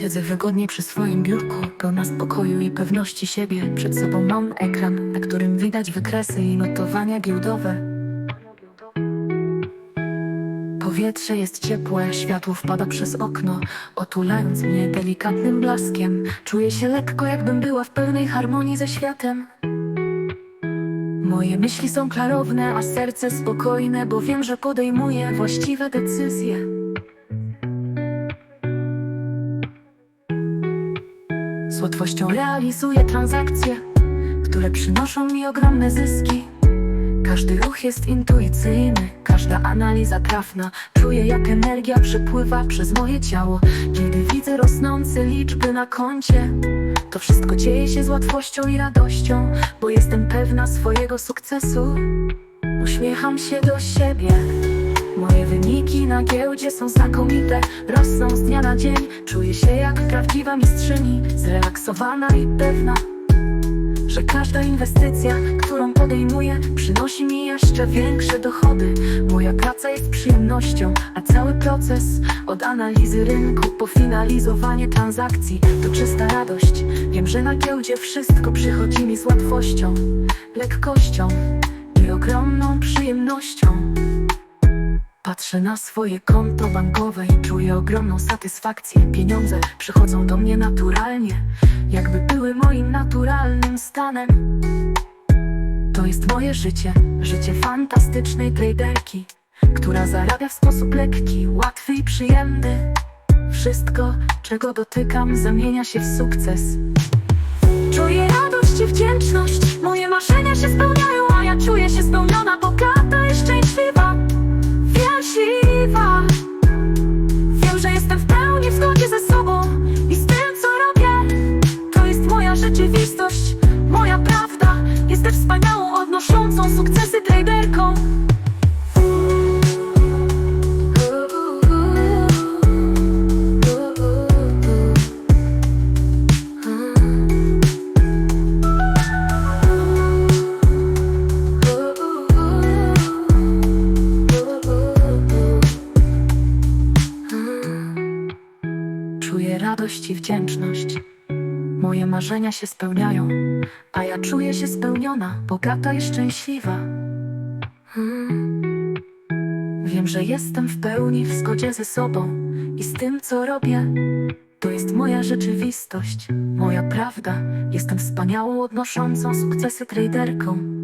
Siedzę wygodnie przy swoim biurku, pełna spokoju i pewności siebie. Przed sobą mam ekran, na którym widać wykresy i notowania giełdowe. Powietrze jest ciepłe, światło wpada przez okno, otulając mnie delikatnym blaskiem. Czuję się lekko, jakbym była w pełnej harmonii ze światem. Moje myśli są klarowne, a serce spokojne, bo wiem, że podejmuję właściwe decyzje. Z łatwością realizuję transakcje, które przynoszą mi ogromne zyski. Każdy ruch jest intuicyjny, każda analiza trafna. Czuję, jak energia przepływa przez moje ciało, kiedy widzę rosnące liczby na koncie. To wszystko dzieje się z łatwością i radością, bo jestem pewna swojego sukcesu. Uśmiecham się do siebie. Moje wyniki na giełdzie są znakomite, rosną z dnia na dzień. Czuję się jak prawdziwa mistrzyni, zrelaksowana i pewna, że każda inwestycja, którą podejmuję, przynosi mi jeszcze większe dochody. Moja praca jest przyjemnością, a cały proces od analizy rynku po finalizowanie transakcji to czysta radość. Wiem, że na giełdzie wszystko przychodzi mi z łatwością, lekkością i ogromną przyjemnością. Patrzę na swoje konto bankowe i czuję ogromną satysfakcję. Pieniądze przychodzą do mnie naturalnie, jakby były moim naturalnym stanem. To jest moje życie, życie fantastycznej traderki, która zarabia w sposób lekki, łatwy i przyjemny. Wszystko, czego dotykam, zamienia się w sukces. Czuję radość i wdzięczność, moje marzenia się spełniają, sukcesy traderką Czuję radość i wdzięczność. Moje marzenia się spełniają, a ja czuję się spełniona, bogata i szczęśliwa. Hmm. Wiem, że jestem w pełni w zgodzie ze sobą i z tym, co robię. To jest moja rzeczywistość, moja prawda. Jestem wspaniałą, odnoszącą sukcesy traderką.